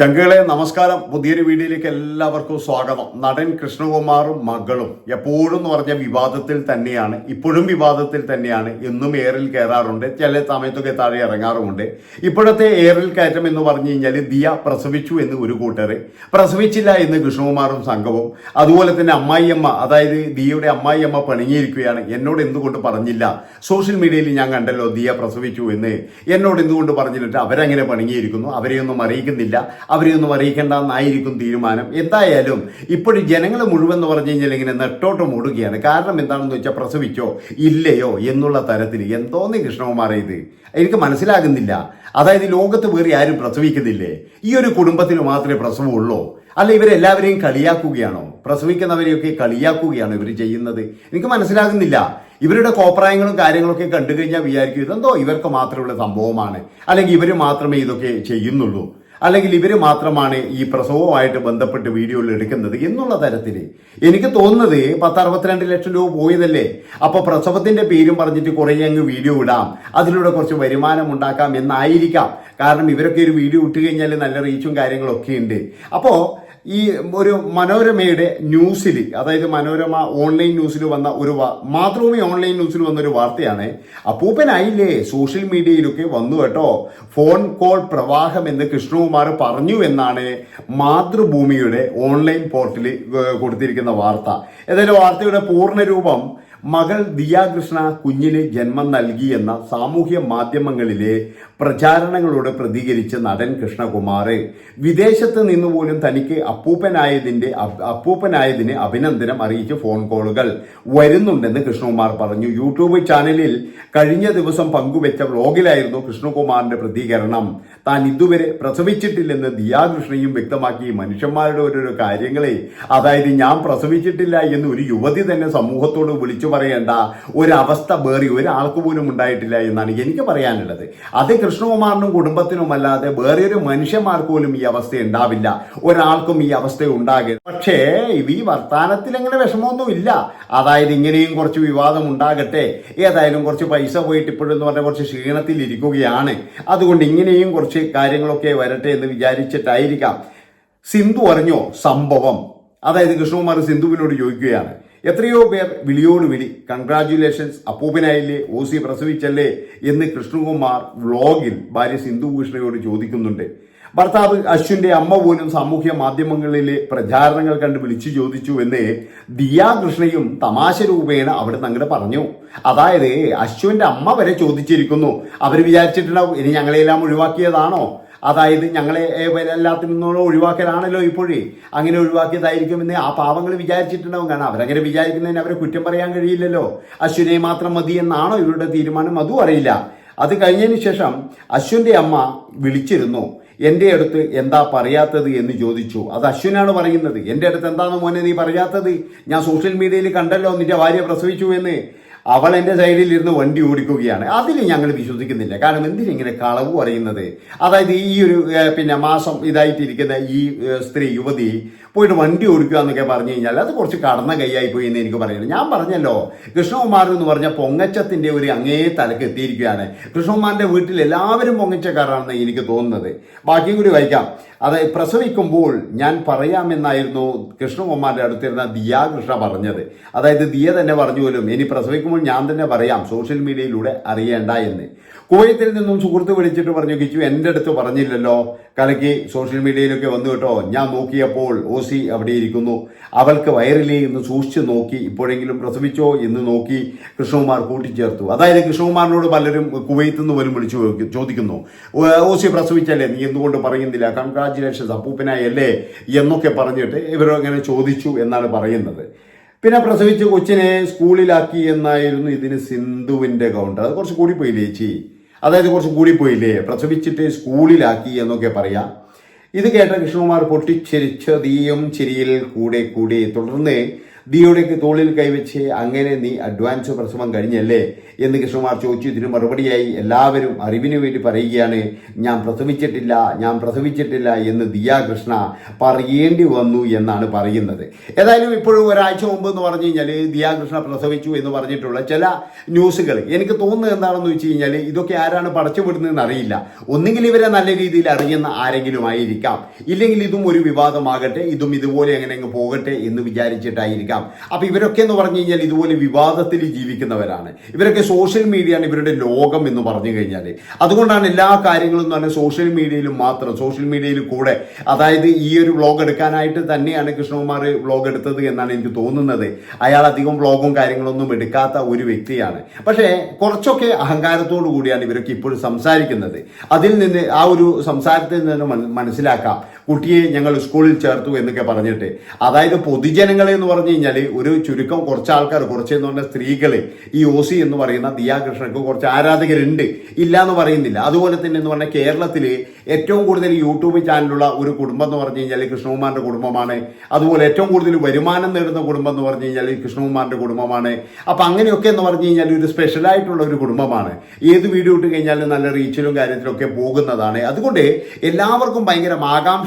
ചങ്കുകളെ നമസ്കാരം. പുതിയൊരു വീഡിയോയിലേക്ക് എല്ലാവർക്കും സ്വാഗതം. നടൻ കൃഷ്ണകുമാറും മകളും എപ്പോഴും എന്ന് പറഞ്ഞ വിവാദത്തിൽ തന്നെയാണ് ഇപ്പോഴും വിവാദത്തിൽ തന്നെയാണ് എന്നും എയറിൽ കയറാറുണ്ട്. ചില സമയത്തൊക്കെ താഴെ ഇറങ്ങാറുമുണ്ട്. ഇപ്പോഴത്തെ എയറിൽ കയറ്റം എന്ന് പറഞ്ഞു കഴിഞ്ഞാൽ ദിയ പ്രസവിച്ചു എന്ന് ഒരു കൂട്ടർ പ്രസവിച്ചില്ല എന്ന് കൃഷ്ണകുമാറും സംഘവും. അതുപോലെ തന്നെ അമ്മായിയമ്മ അതായത് ദിയയുടെ അമ്മായിയമ്മ പിണങ്ങിയിരിക്കുകയാണ്. എന്നോട് എന്തുകൊണ്ട് പറഞ്ഞില്ല? സോഷ്യൽ മീഡിയയിൽ ഞാൻ കണ്ടല്ലോ ദിയ പ്രസവിച്ചു എന്ന്. എന്നോട് എന്തുകൊണ്ട് പറഞ്ഞിട്ട് അവരങ്ങനെ പിണങ്ങിയിരിക്കുന്നു? അവരെയൊന്നും അറിയിക്കുന്നില്ല. അവരെയൊന്നും അറിയിക്കേണ്ട എന്നായിരിക്കും തീരുമാനം. എന്തായാലും ഇപ്പോഴും ജനങ്ങൾ മുഴുവൻ എന്ന് പറഞ്ഞു കഴിഞ്ഞാൽ ഇങ്ങനെ നെട്ടോട്ടം ഓടുകയാണ് കാരണം എന്താണെന്ന് വെച്ചാൽ പ്രസവിച്ചോ ഇല്ലയോ എന്നുള്ള തരത്തിൽ എന്തോന്നും കൃഷ്ണകുമാർ ഇത്? എനിക്ക് മനസ്സിലാകുന്നില്ല. അതായത് ലോകത്ത് വേറെ ആരും പ്രസവിക്കുന്നില്ലേ? ഈ ഒരു കുടുംബത്തിന് മാത്രമേ പ്രസവമുള്ളൂ. അല്ല ഇവരെല്ലാവരെയും കളിയാക്കുകയാണോ? പ്രസവിക്കുന്നവരെയൊക്കെ കളിയാക്കുകയാണോ ഇവർ ചെയ്യുന്നത്? എനിക്ക് മനസ്സിലാകുന്നില്ല. ഇവരുടെ കോപ്രായങ്ങളും കാര്യങ്ങളൊക്കെ കണ്ടു കഴിഞ്ഞാൽ വിചാരിക്കും ഇതെന്തോ ഇവർക്ക് മാത്രമുള്ള സംഭവമാണ്. അല്ലെങ്കിൽ ഇവർ മാത്രമേ ഇതൊക്കെ ചെയ്യുന്നുള്ളൂ. അല്ലെങ്കിൽ ഇവർ മാത്രമാണ് ഈ പ്രസവവുമായിട്ട് ബന്ധപ്പെട്ട് വീഡിയോകൾ എടുക്കുന്നത് എന്നുള്ള തരത്തിൽ എനിക്ക് തോന്നുന്നത് പത്ത് അറുപത്തിരണ്ട് ലക്ഷം രൂപ പോയതല്ലേ? അപ്പോൾ പ്രസവത്തിന്റെ പേരും പറഞ്ഞിട്ട് കുറേ അങ്ങ് വീഡിയോ ഇടാം. അതിലൂടെ കുറച്ച് വരുമാനം ഉണ്ടാക്കാം എന്നായിരിക്കാം. കാരണം ഇവരൊക്കെ ഒരു വീഡിയോ ഇട്ട് കഴിഞ്ഞാൽ നല്ല റീച്ചും കാര്യങ്ങളൊക്കെ ഉണ്ട്. അപ്പോൾ ഈ ഒരു മനോരമയുടെ ന്യൂസിൽ അതായത് മനോരമ ഓൺലൈൻ ന്യൂസിൽ വന്ന ഒരു മാതൃഭൂമി ഓൺലൈൻ ന്യൂസിൽ വന്ന ഒരു വാർത്തയാണ് അപ്പൂപ്പനായില്ലേ സോഷ്യൽ മീഡിയയിലൊക്കെ വന്നു കേട്ടോ ഫോൺ കോൾ പ്രവാഹം എന്ന് കൃഷ്ണകുമാർ പറഞ്ഞു എന്നാണ് മാതൃഭൂമിയുടെ ഓൺലൈൻ പോർട്ടലിൽ കൊടുത്തിരിക്കുന്ന വാർത്ത. ഏതായാലും വാർത്തയുടെ പൂർണരൂപം മകൾ ദിയാകൃഷ്ണ കുഞ്ഞിന് ജന്മം നൽകി എന്ന സാമൂഹ്യ മാധ്യമങ്ങളിലെ പ്രചാരണങ്ങളോട് പ്രതികരിച്ച നടൻ കൃഷ്ണകുമാർ വിദേശത്ത് നിന്ന് പോലും തനിക്ക് അപ്പൂപ്പനായതിന്റെ അപ്- അപ്പൂപ്പനായതിന് അഭിനന്ദനം അറിയിച്ച് ഫോൺ കോളുകൾ വരുന്നുണ്ടെന്ന് കൃഷ്ണകുമാർ പറഞ്ഞു. യൂട്യൂബ് ചാനലിൽ കഴിഞ്ഞ ദിവസം പങ്കുവെച്ച വ്ലോഗിലായിരുന്നു കൃഷ്ണകുമാറിന്റെ പ്രതികരണം. താൻ ഇതുവരെ പ്രസവിച്ചിട്ടില്ലെന്ന് ദിയാകൃഷ്ണയും വ്യക്തമാക്കി. മനുഷ്യന്മാരുടെ ഓരോരോ കാര്യങ്ങളെ അതായത് ഞാൻ പ്രസവിച്ചിട്ടില്ല എന്ന് ഒരു യുവതി തന്നെ സമൂഹത്തോട് വിളിച്ചു പറയേണ്ട ഒരവസ്ഥ വേറി ഒരാൾക്ക് പോലും ഉണ്ടായിട്ടില്ല എന്നാണ് എനിക്ക് പറയാനുള്ളത്. അത് കൃഷ്ണകുമാറിനും കുടുംബത്തിനും അല്ലാതെ വേറെ ഒരു മനുഷ്യന്മാർക്ക് പോലും ഈ അവസ്ഥ ഉണ്ടാവില്ല. ഒരാൾക്കും ഈ അവസ്ഥ ഉണ്ടാകരുത്. പക്ഷേ ഈ വർത്താനത്തിൽ അങ്ങനെ വിഷമമൊന്നും ഇല്ല അതായത് ഇങ്ങനെയും കുറച്ച് വിവാദം ഉണ്ടാകട്ടെ. ഏതായാലും കുറച്ച് പൈസ പോയിട്ട് ഇപ്പോഴെന്ന് പറഞ്ഞാൽ കുറച്ച് ക്ഷീണത്തിൽ ഇരിക്കുകയാണ്. അതുകൊണ്ട് ഇങ്ങനെയും കുറച്ച് കാര്യങ്ങളൊക്കെ വരട്ടെ എന്ന് വിചാരിച്ചിട്ടായിരിക്കാം. സിന്ധു അറിഞ്ഞോ സംഭവം? അതായത് കൃഷ്ണകുമാർ സിന്ധുവിനോട് ചോദിക്കുകയാണ്. എത്രയോ പേർ വിളിയോട് വിളി. കൺഗ്രാറ്റുലേഷൻസ് അപ്പൂപ്പനായില്ലേ ഓ സി പ്രസവിച്ചല്ലേ എന്ന് കൃഷ്ണകുമാർ വ്ലോഗിൽ ഭാര്യ സിന്ധുഭൂഷണയോട് ചോദിക്കുന്നുണ്ട്. ഭർത്താവ് അശ്വിന്റെ അമ്മ പോലും സാമൂഹ്യ മാധ്യമങ്ങളിലെ പ്രചാരണങ്ങൾ കണ്ട് വിളിച്ചു ചോദിച്ചു എന്ന് ദിയാ കൃഷ്ണയും തമാശ രൂപേണ അവിടെ അങ്ങോട്ട് പറഞ്ഞു. അതായത് അശ്വിന്റെ അമ്മ വരെ ചോദിച്ചിരിക്കുന്നു. അവർ വിചാരിച്ചിട്ടുണ്ടാവും ഇനി ഞങ്ങളെല്ലാം ഒഴിവാക്കിയതാണോ? അതായത് ഞങ്ങളെ എല്ലാത്തിൽ നിന്നുള്ള ഒഴിവാക്കലാണല്ലോ ഇപ്പോഴേ. അങ്ങനെ ഒഴിവാക്കിയതായിരിക്കുമെന്ന് ആ പാവങ്ങൾ വിചാരിച്ചിട്ടുണ്ടാവും. കാരണം അവരങ്ങനെ വിചാരിക്കുന്നതിന് അവരെ കുറ്റം പറയാൻ കഴിയില്ലല്ലോ. അശ്വിനെ മാത്രം മതി എന്നാണോ ഇവരുടെ തീരുമാനം? അതും അറിയില്ല. അത് കഴിഞ്ഞതിന് ശേഷം അശ്വിന്റെ അമ്മ വിളിച്ചിരുന്നു. എന്റെ അടുത്ത് എന്താ പറയാത്തത്? എന്ന് ചോദിച്ചു. അത് അശ്വിനാണ് പറയുന്നത്. എന്റെ അടുത്ത് എന്താണ് മോനെ നീ പറയാത്തത്? ഞാൻ സോഷ്യൽ മീഡിയയിൽ കണ്ടല്ലോ നിന്റെ ഭാര്യ പ്രസവിച്ചു എന്ന്. അവൾ എന്റെ സൈഡിൽ ഇരുന്ന് വണ്ടി ഓടിക്കുകയാണ്. അതിൽ ഞങ്ങൾ വിശ്വസിക്കുന്നില്ല. കാരണം എന്തിനിങ്ങനെ കളവ് പറയുന്നത്? അതായത് ഈ ഒരു പിന്നെ മാസം ഇതായിട്ടിരിക്കുന്ന ഈ സ്ത്രീ യുവതി പോയിട്ട് വണ്ടി ഓടിക്കുക എന്നൊക്കെ പറഞ്ഞു കഴിഞ്ഞാൽ അത് കുറച്ച് കടന്ന കൈയായി പോയി എന്ന് എനിക്ക് പറയുന്നത് ഞാൻ പറഞ്ഞല്ലോ കൃഷ്ണകുമാർ എന്ന് പറഞ്ഞ പൊങ്ങച്ചത്തിന്റെ ഒരു അങ്ങേ തലക്ക് എത്തിയിരിക്കുകയാണ്. കൃഷ്ണകുമാറിന്റെ വീട്ടിൽ എല്ലാവരും പൊങ്ങച്ചക്കാരാണെന്ന് എനിക്ക് തോന്നുന്നത്. ബാക്കിയും കൂടി വായിക്കാം. അത് പ്രസവിക്കുമ്പോൾ ഞാൻ പറയാമെന്നായിരുന്നു കൃഷ്ണകുമാറിന്റെ അടുത്തിരുന്ന ദിയ കൃഷ്ണ പറഞ്ഞത്. അതായത് ദിയ തന്നെ പറഞ്ഞു പോലും ഇനി പ്രസവിക്കുമ്പോൾ ഞാൻ തന്നെ പറയാം സോഷ്യൽ മീഡിയയിലൂടെ അറിയേണ്ട എന്ന്. കുവൈത്തിൽ നിന്നും സുഹൃത്ത് വിളിച്ചിട്ട് പറഞ്ഞു കിച്ചു എന്റെ അടുത്ത് പറഞ്ഞില്ലല്ലോ. കലക്കി സോഷ്യൽ മീഡിയയിലൊക്കെ വന്നു കേട്ടോ. ഞാൻ നോക്കിയപ്പോൾ ഓസി അവിടെ ഇരിക്കുന്നു. അവൾക്ക് വയറിലേ എന്ന് സൂക്ഷിച്ചു നോക്കി ഇപ്പോഴെങ്കിലും പ്രസവിച്ചോ എന്ന് നോക്കി കൃഷ്ണകുമാർ കൂട്ടിച്ചേർത്തു. അതായത് കൃഷ്ണകുമാറിനോട് പലരും കുവൈത്തിൽ നിന്ന് പോലും വിളിച്ചു ചോദിക്കുന്നു. "ഓ- ഓസി പ്രസവിച്ചല്ലേ? നീ എന്തുകൊണ്ട് പറയുന്നില്ല? കൺഗ്രാറ്റുലേഷൻസ് അപ്പൂപ്പനായല്ലേ? എന്നൊക്കെ പറഞ്ഞിട്ട് ഇവരങ്ങനെ ചോദിച്ചു എന്നാണ് പറയുന്നത്. പിന്നെ പ്രസവിച്ച് കൊച്ചിനെ സ്കൂളിലാക്കി എന്നായിരുന്നു ഇതിന് സിന്ധുവിന്റെ കൗണ്ട് അത് കുറച്ച് കൂടി പോയി ചേച്ചി? അതായത് കുറച്ച് കൂടിപ്പോയില്ലേ പ്രസവിച്ചിട്ട് സ്കൂളിലാക്കി എന്നൊക്കെ പറയാം. ഇത് കേട്ട കൃഷ്ണകുമാർ പൊട്ടിച്ചിരിച്ചതീയും ചിരിയിൽ കൂടെ കൂടി തുടർന്ന് ദിയുടെ തോളിൽ കൈവച്ച് അങ്ങനെ നീ അഡ്വാൻസ് പ്രസവം കഴിഞ്ഞല്ലേ? എന്ന് കൃഷ്ണമാർ ചോദിച്ചു. ഇതിന് മറുപടിയായി എല്ലാവരും അറിവിന് വേണ്ടി പറയുകയാണ്. ഞാൻ പ്രസവിച്ചിട്ടില്ല ഞാൻ പ്രസവിച്ചിട്ടില്ല എന്ന് ദിയ കൃഷ്ണ പറയേണ്ടി വന്നു എന്നാണ് പറയുന്നത്. ഏതായാലും ഇപ്പോഴും ഒരാഴ്ച മുമ്പ് എന്ന് പറഞ്ഞു കഴിഞ്ഞാൽ ദിയ കൃഷ്ണ പ്രസവിച്ചു എന്ന് പറഞ്ഞിട്ടുള്ള ചില ന്യൂസുകൾ എനിക്ക് തോന്നുന്നത് എന്താണെന്ന് വെച്ച് കഴിഞ്ഞാൽ ഇതൊക്കെ ആരാണ് പടച്ചുവിടുന്നതെന്ന് അറിയില്ല. ഒന്നുകിൽ ഇവരെ നല്ല രീതിയിൽ അറിയുന്ന ആരെങ്കിലും ആയിരിക്കാം. ഇല്ലെങ്കിൽ ഇതും ഒരു വിവാദമാകട്ടെ ഇതും ഇതുപോലെ എങ്ങനെ അങ്ങ് പോകട്ടെ എന്ന് വിചാരിച്ചിട്ടായിരിക്കാം. അപ്പൊ ഇവരൊക്കെ എന്ന് പറഞ്ഞു കഴിഞ്ഞാൽ ഇതുപോലെ വിവാദത്തിൽ ജീവിക്കുന്നവരാണ്. ഇവരൊക്കെ സോഷ്യൽ മീഡിയയാണ് ഇവരുടെ ലോകം എന്ന് പറഞ്ഞു കഴിഞ്ഞാൽ അതുകൊണ്ടാണ് എല്ലാ കാര്യങ്ങളും എന്ന് സോഷ്യൽ മീഡിയയിലും മാത്രം സോഷ്യൽ മീഡിയയിൽ കൂടെ. അതായത് ഈ ഒരു വ്ളോഗ് എടുക്കാനായിട്ട് തന്നെയാണ് കൃഷ്ണകുമാർ വ്ളോഗ് എടുത്തത് എന്നാണ് എനിക്ക് തോന്നുന്നത്. അയാൾ അധികം വ്ളോഗും കാര്യങ്ങളൊന്നും എടുക്കാത്ത ഒരു വ്യക്തിയാണ്. പക്ഷേ കുറച്ചൊക്കെ അഹങ്കാരത്തോടു കൂടിയാണ് ഇവരൊക്കെ ഇപ്പോഴും സംസാരിക്കുന്നത്. അതിൽ നിന്ന് ആ ഒരു സംസാരത്തിൽ നിന്ന് മനസ്സിലാക്കാം. കുട്ടിയെ ഞങ്ങൾ സ്കൂളിൽ ചേർത്തു എന്നൊക്കെ പറഞ്ഞിട്ട്. അതായത് പൊതുജനങ്ങളെ എന്ന് പറഞ്ഞു കഴിഞ്ഞാൽ ഒരു ചുരുക്കം കുറച്ച് ആൾക്കാർ കുറച്ച് എന്ന് പറഞ്ഞാൽ സ്ത്രീകളെ ഈ ഒ സി എന്ന് പറയുന്ന ദിയാകൃഷ്ണക്ക് കുറച്ച് ആരാധകരുണ്ട്. ഇല്ല എന്ന് പറയുന്നില്ല. അതുപോലെ തന്നെ എന്ന് പറഞ്ഞാൽ കേരളത്തിൽ ഏറ്റവും കൂടുതൽ യൂട്യൂബ് ചാനലുള്ള ഒരു കുടുംബം എന്ന് പറഞ്ഞു കഴിഞ്ഞാൽ കൃഷ്ണകുമാറിന്റെ കുടുംബമാണ്. അതുപോലെ ഏറ്റവും കൂടുതൽ വരുമാനം നേടുന്ന കുടുംബം എന്ന് പറഞ്ഞു കഴിഞ്ഞാൽ കൃഷ്ണകുമാറിന്റെ കുടുംബമാണ്. അപ്പം അങ്ങനെയൊക്കെ എന്ന് പറഞ്ഞു കഴിഞ്ഞാൽ ഒരു സ്പെഷ്യലായിട്ടുള്ള ഒരു കുടുംബമാണ്. ഏത് വീഡിയോ ഇട്ട് കഴിഞ്ഞാലും നല്ല റീച്ചിലും കാര്യത്തിലൊക്കെ പോകുന്നതാണ്. അതുകൊണ്ട് എല്ലാവർക്കും ഭയങ്കര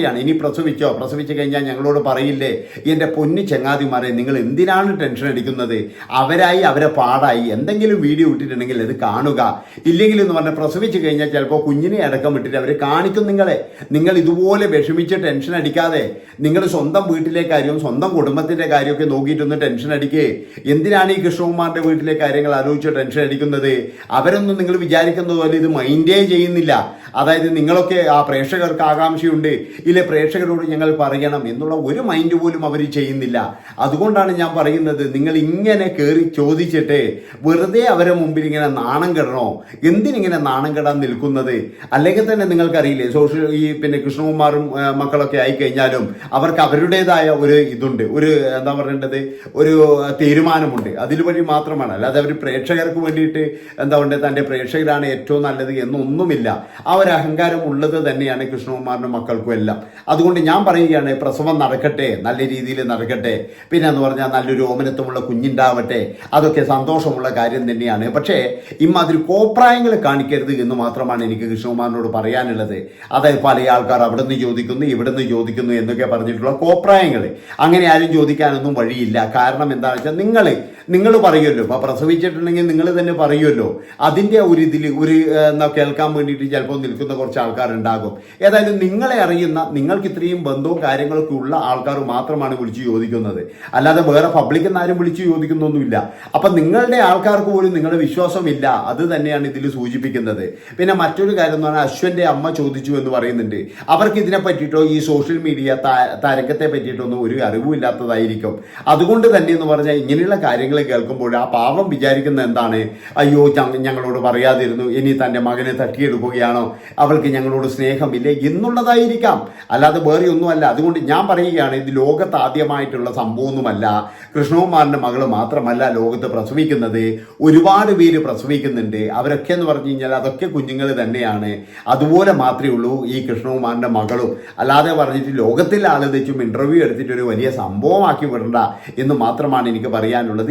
ആകാംക്ഷയാണ് ഇനി പ്രസവിച്ചോ? പ്രസവിച്ചു കഴിഞ്ഞാൽ ഞങ്ങളോട് പറയില്ലേ? എന്റെ പൊന്നു ചങ്ങാതിമാരെ നിങ്ങൾ എന്തിനാണ് ടെൻഷൻ അടിക്കുന്നത്? അവരായി അവരെ പാടായി. എന്തെങ്കിലും വീഡിയോ ഇട്ടിട്ടുണ്ടെങ്കിൽ അത് കാണുക. ഇല്ലെങ്കിൽ എന്ന് പറഞ്ഞാൽ പ്രസവിച്ചു കഴിഞ്ഞാൽ ചിലപ്പോൾ കുഞ്ഞിനെ അടക്കം ഇട്ടിട്ട് അവർ കാണിക്കും നിങ്ങളെ. നിങ്ങൾ ഇതുപോലെ വിഷമിച്ച് ടെൻഷൻ അടിക്കാതെ നിങ്ങൾ സ്വന്തം വീട്ടിലെ കാര്യവും സ്വന്തം കുടുംബത്തിന്റെ കാര്യമൊക്കെ നോക്കിയിട്ടൊന്ന് ടെൻഷൻ അടിക്കേ. എന്തിനാണ് ഈ കൃഷ്ണകുമാറിന്റെ വീട്ടിലെ കാര്യങ്ങൾ ആലോചിച്ച് ടെൻഷൻ അടിക്കുന്നത്? അവരൊന്നും നിങ്ങൾ വിചാരിക്കുന്നത് പോലെ ഇത് മൈൻഡേ ചെയ്യുന്നില്ല. അതായത് നിങ്ങളൊക്കെ ആ പ്രേക്ഷകർക്ക് ആകാംക്ഷയുണ്ട്. ഇല്ലേ പ്രേക്ഷകരോട് ഞങ്ങൾ പറയണം എന്നുള്ള ഒരു മൈൻഡ് പോലും അവർ ചെയ്യുന്നില്ല. അതുകൊണ്ടാണ് ഞാൻ പറയുന്നത് നിങ്ങൾ ഇങ്ങനെ കയറി ചോദിച്ചിട്ട് വെറുതെ അവരെ മുമ്പിൽ ഇങ്ങനെ നാണം കെടണോ? എന്തിനിങ്ങനെ നാണം കെടാൻ നിൽക്കുന്നത്? അല്ലെങ്കിൽ തന്നെ നിങ്ങൾക്കറിയില്ലേ സോഷ്യൽ ഈ പിന്നെ കൃഷ്ണകുമാറും മക്കളൊക്കെ ആയി കഴിഞ്ഞാലും അവർക്ക് അവരുടേതായ ഒരു ഇതുണ്ട് ഒരു എന്താ പറയേണ്ടത് ഒരു തീരുമാനമുണ്ട്. അതിൽ വഴി മാത്രമാണ്. അല്ലാതെ അവർ പ്രേക്ഷകർക്ക് വേണ്ടിയിട്ട് എന്താ പറയുക തന്റെ പ്രേക്ഷകരാണ് ഏറ്റവും നല്ലത് എന്നൊന്നുമില്ല. ആ ഒരു അഹങ്കാരം ഉള്ളത് തന്നെയാണ് കൃഷ്ണകുമാറിന്റെ മക്കൾക്കും എല്ലാം. അതുകൊണ്ട് ഞാൻ പറയുകയാണ് പ്രസവം നടക്കട്ടെ നല്ല രീതിയിൽ നടക്കട്ടെ. പിന്നെ എന്ന് പറഞ്ഞാൽ നല്ലൊരു ഓമനത്വമുള്ള കുഞ്ഞുണ്ടാവട്ടെ. അതൊക്കെ സന്തോഷമുള്ള കാര്യം തന്നെയാണ്. പക്ഷേ ഇമ്മാതിരി കോപ്രായങ്ങൾ കാണിക്കരുത് എന്ന് മാത്രമാണ് എനിക്ക് കൃഷ്ണകുമാറിനോട് പറയാനുള്ളത്. അതായത് പല ആൾക്കാർ അവിടെ നിന്ന് ചോദിക്കുന്നു ഇവിടെ നിന്ന് ചോദിക്കുന്നു എന്നൊക്കെ പറഞ്ഞിട്ടുള്ള കോപ്രായങ്ങൾ. അങ്ങനെ ആരും ചോദിക്കാനൊന്നും വഴിയില്ല. കാരണം എന്താണെന്ന് വെച്ചാൽ നിങ്ങൾ നിങ്ങൾ പറയുമല്ലോ. ഇപ്പം പ്രസവിച്ചിട്ടുണ്ടെങ്കിൽ നിങ്ങൾ തന്നെ പറയുമല്ലോ. അതിന്റെ ഒരു ഇതിൽ ഒരു കേൾക്കാൻ വേണ്ടിയിട്ട് ചിലപ്പോൾ നിൽക്കുന്ന കുറച്ച് ആൾക്കാരുണ്ടാകും. ഏതായാലും നിങ്ങളെ അറിയുന്ന നിങ്ങൾക്ക് ഇത്രയും ബന്ധവും കാര്യങ്ങളൊക്കെ ഉള്ള ആൾക്കാർ മാത്രമാണ് വിളിച്ച് ചോദിക്കുന്നത്. അല്ലാതെ വേറെ പബ്ലിക്കിൽ നിന്ന് ആരും വിളിച്ച് ചോദിക്കുന്നൊന്നുമില്ല. അപ്പം നിങ്ങളുടെ ആൾക്കാർക്ക് പോലും നിങ്ങളുടെ വിശ്വാസമില്ല. അത് തന്നെയാണ് ഇതിൽ സൂചിപ്പിക്കുന്നത്. പിന്നെ മറ്റൊരു കാര്യം എന്ന് പറഞ്ഞാൽ അശ്വന്റെ അമ്മ ചോദിച്ചു എന്ന് പറയുന്നുണ്ട്. അവർക്ക് ഇതിനെ പറ്റിയിട്ടോ ഈ സോഷ്യൽ മീഡിയ തരംഗത്തെ പറ്റിയിട്ടൊന്നും ഒരു അറിവും ഇല്ലാത്തതായിരിക്കും. അതുകൊണ്ട് തന്നെ എന്ന് പറഞ്ഞാൽ ഇങ്ങനെയുള്ള കാര്യങ്ങൾ കേൾക്കുമ്പോൾ ആ പാവം വിചാരിക്കുന്ന എന്താണ്? അയ്യോ ഞങ്ങളോട് പറയാതിരുന്നു. ഇനി തന്റെ മകനെ തട്ടിയെടുക്കുകയാണോ? അവൾക്ക് ഞങ്ങളോട് സ്നേഹമില്ല? എന്നുള്ളതായിരിക്കാം. അല്ലാതെ വേറെ ഒന്നുമല്ല. അതുകൊണ്ട് ഞാൻ പറയുകയാണ് ഇത് ലോകത്ത് ആദ്യമായിട്ടുള്ള സംഭവമൊന്നുമല്ല. കൃഷ്ണകുമാറിന്റെ മകൾ മാത്രമല്ല ലോകത്ത് പ്രസവിക്കുന്നത്. ഒരുപാട് പേര് പ്രസവിക്കുന്നുണ്ട്. അവരൊക്കെ എന്ന് പറഞ്ഞു കഴിഞ്ഞാൽ അതൊക്കെ കുഞ്ഞുങ്ങൾ തന്നെയാണ്. അതുപോലെ മാത്രമേ ഉള്ളൂ ഈ കൃഷ്ണകുമാറിന്റെ മകളും. അല്ലാതെ പറഞ്ഞിട്ട് ലോകത്തിൽ ആലോചിച്ചും ഇന്റർവ്യൂ എടുത്തിട്ട് ഒരു വലിയ സംഭവമാക്കി വിടണ്ട എന്ന് മാത്രമാണ് എനിക്ക് പറയാനുള്ളത്.